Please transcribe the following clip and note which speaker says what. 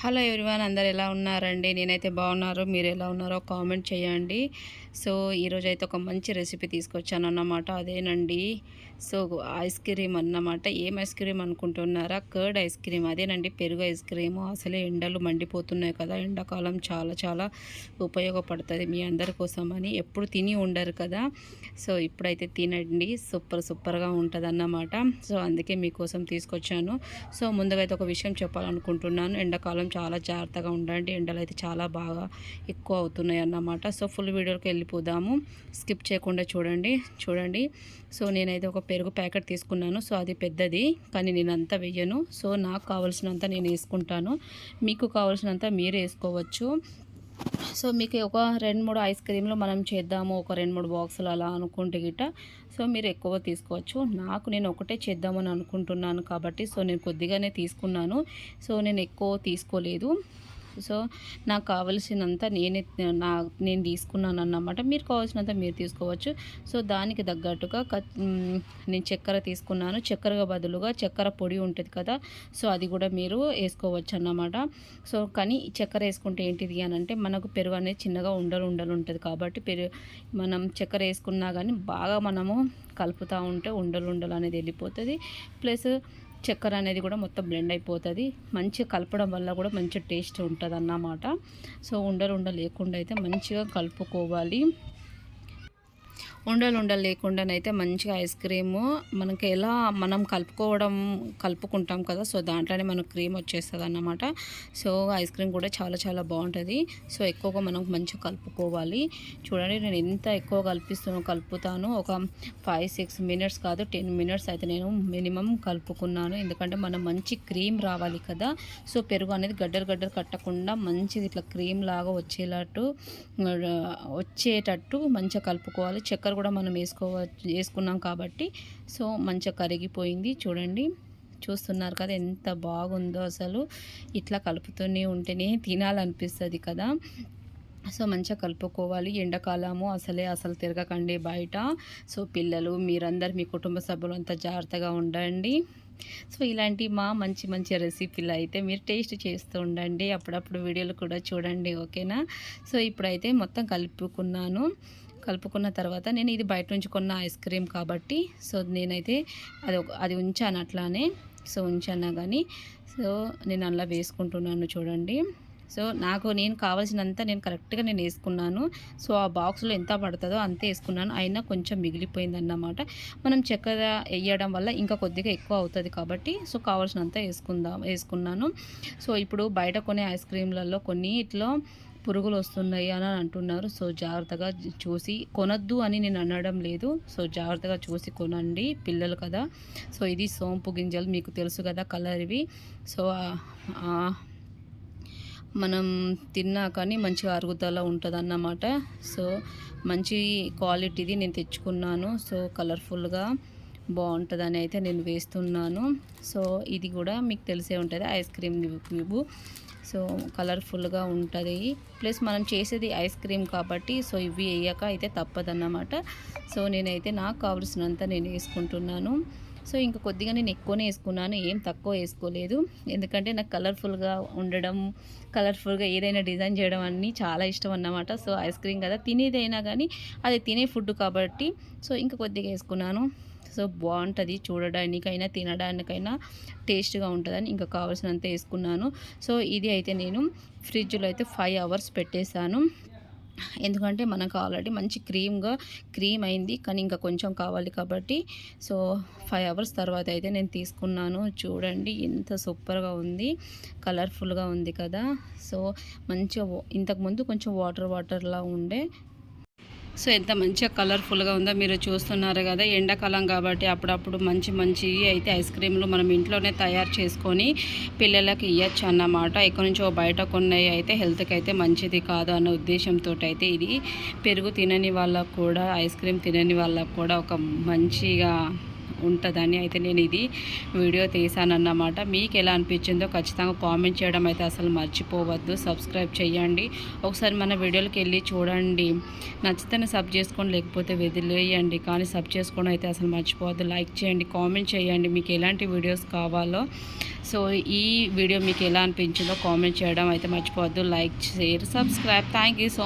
Speaker 1: Hello everyone అందరు ఎలా ఉన్నారండి? నేనైతే బాగున్నారు. మీరు ఎలా ఉన్నారో కామెంట్ చేయండి. సో ఈరోజు అయితే ఒక మంచి రెసిపీ తీసుకొచ్చాను అన్నమాట అదేనండి. సో ఐస్ క్రీమ్ అన్నమాట. ఏం ఐస్ క్రీమ్ అనుకుంటున్నారా? Curd ice cream. అదేనండి. పెరుగు ఐస్ క్రీము. అసలే ఎండలు మండిపోతున్నాయి కదా. ఎండాకాలం చాలా చాలా ఉపయోగపడుతుంది మీ అందరి కోసం అని ఎప్పుడు తిని ఉండరు కదా. సో ఇప్పుడైతే తినండి. సూపర్ సూపర్గా ఉంటుంది అన్నమాట సో అందుకే మీకోసం తీసుకొచ్చాను. సో ముందుగా అయితే ఒక విషయం చెప్పాలనుకుంటున్నాను. ఎండాకాలం చాలా జాగ్రత్తగా ఉండండి. ఎండలు అయితే చాలా బాగా ఎక్కువ అవుతున్నాయి అన్నమాట. సో ఫుల్ వీడియోకి వెళ్ళిపోదాము. స్కిప్ చేయకుండా చూడండి. చూడండి. సో నేనైతే ఒక పెరుగు ప్యాకెట్ తీసుకున్నాను. సో అది పెద్దది కానీ నేను అంతా వేయను సో నాకు కావాల్సినంత నేను వేసుకుంటాను. మీకు కావాల్సినంత మీరు వేసుకోవచ్చు. సో మీకు ఒక రెండు మూడు ఐస్ క్రీమ్లు మనం చేద్దాము ఒక రెండు మూడు బాక్సులు అలా అనుకుంటే గిట్ట. సో మీరు ఎక్కువ తీసుకోవచ్చు. నాకు నేను ఒకటే చేద్దామని అనుకుంటున్నాను కాబట్టి సో నేను కొద్దిగానే తీసుకున్నాను. సో నేను ఎక్కువ తీసుకోలేదు. సో నాకు కావలసినంత నేనే నా నేను తీసుకున్నాను అన్నమాట మీరు కావాల్సినంత మీరు తీసుకోవచ్చు. సో దానికి తగ్గట్టుగా నేను చక్కెర తీసుకున్నాను. చక్కెరగా బదులుగా చక్కెర పొడి ఉంటుంది కదా సో అది కూడా మీరు వేసుకోవచ్చు అన్నమాట సో కానీ చక్కెర వేసుకుంటే ఏంటిది అని అంటే మనకు పెరుగు అనేది చిన్నగా ఉండలు ఉండలు ఉంటుంది కాబట్టి పెరుగు మనం చక్కెర వేసుకున్నా కానీ బాగా మనము కలుపుతూ ఉంటే ఉండలు ఉండలు అనేది వెళ్ళిపోతుంది. ప్లస్ చక్కెర అనేది కూడా మొత్తం బ్లెండ్ అయిపోతుంది. మంచిగా కలపడం వల్ల కూడా మంచి టేస్ట్ ఉంటుంది అన్నమాట సో ఉండలు ఉండ లేకుండా అయితే మంచిగా కలుపుకోవాలి. ఉండలు ఉండలు లేకుండానైతే మంచిగా ఐస్ క్రీము. మనకి ఎలా మనం కలుపుకోవడం కలుపుకుంటాం కదా సో దాంట్లోనే మనకు క్రీమ్ వచ్చేస్తుంది అన్నమాట సో ఐస్ క్రీమ్ కూడా చాలా చాలా బాగుంటుంది. సో ఎక్కువగా మనం మంచిగా కలుపుకోవాలి. చూడండి నేను ఎంత ఎక్కువ కల్పిస్తున్నా కలుపుతాను. ఒక ఫైవ్ సిక్స్ మినిట్స్ కాదు టెన్ మినిట్స్ అయితే నేను మినిమం కలుపుకున్నాను. ఎందుకంటే మనం మంచి క్రీమ్ రావాలి కదా. సో పెరుగు అనేది గడ్డలు గడ్డలు కట్టకుండా మంచిది ఇట్లా క్రీమ్ లాగా వచ్చేటట్టు వచ్చేటట్టు మంచిగా కలుపుకోవాలి. చక్కెర కూడా మనం వేసుకోవచ్చు వేసుకున్నాం కాబట్టి సో మంచిగా కరిగిపోయింది. చూడండి చూస్తున్నారు కదా ఎంత బాగుందో అసలు. ఇట్లా కలుపుతూనే ఉంటేనే తినాలనిపిస్తుంది కదా. సో మంచిగా కలుపుకోవాలి. ఎండాకాలము అసలే అసలు తిరగకండి బయట. సో పిల్లలు మీరందరు మీ కుటుంబ సభ్యులు అంతా జాగ్రత్తగా ఉండండి. సో ఇలాంటి మా మంచి మంచి రెసిపీలు అయితే మీరు టేస్ట్ చేస్తూ ఉండండి. అప్పుడప్పుడు వీడియోలు కూడా చూడండి ఓకేనా? సో ఇప్పుడైతే మొత్తం కలుపుకున్నాను. కలుపుకున్న తర్వాత నేను ఇది బయట నుంచి కొన్న ఐస్ క్రీమ్ కాబట్టి సో నేనైతే అది అది ఉంచాను అట్లానే. సో ఉంచాను కానీ సో నేను అలా వేసుకుంటున్నాను చూడండి. సో నాకు నేను కావాల్సినంత నేను కరెక్ట్గా నేను వేసుకున్నాను. సో ఆ బాక్స్లో ఎంత పడుతుందో అంతే వేసుకున్నాను. అయినా కొంచెం మిగిలిపోయింది అన్నమాట మనం చక్కెర వేయడం వల్ల ఇంకా కొద్దిగా ఎక్కువ అవుతుంది కాబట్టి సో కావాల్సినంత వేసుకుందాం వేసుకున్నాను. సో ఇప్పుడు బయట కొనే ఐస్ క్రీమ్లలో కొన్ని ఇట్లా పురుగులు వస్తున్నాయి అని అంటున్నారు. సో జాగ్రత్తగా చూసి కొనద్దు అని నేను అనడం లేదు. సో జాగ్రత్తగా చూసి కొనండి పిల్లలు కదా. సో ఇది సోంపు గింజలు మీకు తెలుసు కదా కలర్ ఇవి సో మనం తిన్నా కానీ మంచిగా అరుగుదల ఉంటుంది అన్నమాట సో మంచి క్వాలిటీది నేను తెచ్చుకున్నాను. సో కలర్ఫుల్గా బాగుంటుందని అయితే నేను వేస్తున్నాను. సో ఇది కూడా మీకు తెలిసే ఉంటుంది ఐస్ క్రీమ్ క్యూబు సో కలర్ఫుల్గా ఉంటుంది. ప్లస్ మనం చేసేది ఐస్ క్రీమ్ కాబట్టి సో ఇవి వేయక అయితే తప్పదన్నమాట. సో నేనైతే నాకు కావలసినంత నేను వేసుకుంటున్నాను. సో ఇంకా కొద్దిగా నేను ఎక్కువనే వేసుకున్నాను. ఏం తక్కువ వేసుకోలేదు. ఎందుకంటే నాకు కలర్ఫుల్గా ఉండడం కలర్ఫుల్గా ఏదైనా డిజైన్ చేయడం అన్నీ చాలా ఇష్టం అన్నమాట. సో ఐస్ క్రీమ్ కదా తినేదైనా కానీ అది తినే ఫుడ్ కాబట్టి సో ఇంకా కొద్దిగా వేసుకున్నాను. సో బాగుంటుంది. చూడడానికైనా తినడానికైనా టేస్ట్గా ఉంటుందని ఇంకా కావాల్సినంత వేసుకున్నాను. సో ఇది అయితే నేను ఫ్రిడ్జ్లో అయితే ఫైవ్ అవర్స్ పెట్టేశాను. ఎందుకంటే మనకు ఆల్రెడీ మంచి క్రీమ్గా క్రీమ్ అయింది. కానీ ఇంకా కొంచెం కావాలి కాబట్టి సో ఫైవ్ అవర్స్ తర్వాత అయితే నేను తీసుకున్నాను. చూడండి ఎంత సూపర్గా ఉంది. కలర్ఫుల్గా ఉంది కదా. సో మంచిగా ఇంతకుముందు కొంచెం వాటర్ వాటర్లా ఉండే సో ఎంత మంచిగా కలర్ఫుల్గా ఉందో మీరు చూస్తున్నారు కదా ఎండాకాలం కాబట్టి అప్పుడప్పుడు మంచి మంచి అయితే ఐస్ క్రీమ్లు మనం ఇంట్లోనే తయారు చేసుకొని పిల్లలకి ఇవ్వచ్చు అన్నమాట. ఎక్కడి నుంచో బయట కొన్నవి అయితే హెల్త్కి అయితే మంచిది కాదు అన్న ఉద్దేశంతో అయితే ఇది. పెరుగు తినని వాళ్ళకు కూడా ఐస్ క్రీమ్ తినని వాళ్ళకు కూడా ఒక మంచిగా ఉంటుందని అయితే నేను ఇది వీడియో తీసానన్నమాట మీకు ఎలా అనిపించిందో ఖచ్చితంగా కామెంట్ చేయడం అయితే అసలు మర్చిపోవద్దు. సబ్స్క్రైబ్ చేయండి. ఒకసారి మన వీడియోకి వెళ్ళి చూడండి. నచ్చితేనే సబ్ చేసుకోండి లేకపోతే వదిలేయండి. కానీ సబ్ చేసుకోవడం అయితే అసలు మర్చిపోవద్దు. లైక్ చేయండి కామెంట్ చేయండి. మీకు ఎలాంటి వీడియోస్ కావాలో. సో ఈ వీడియో మీకు ఎలా అనిపించిందో కామెంట్ చేయడం అయితే మర్చిపోవద్దు. Like share subscribe. Thank you so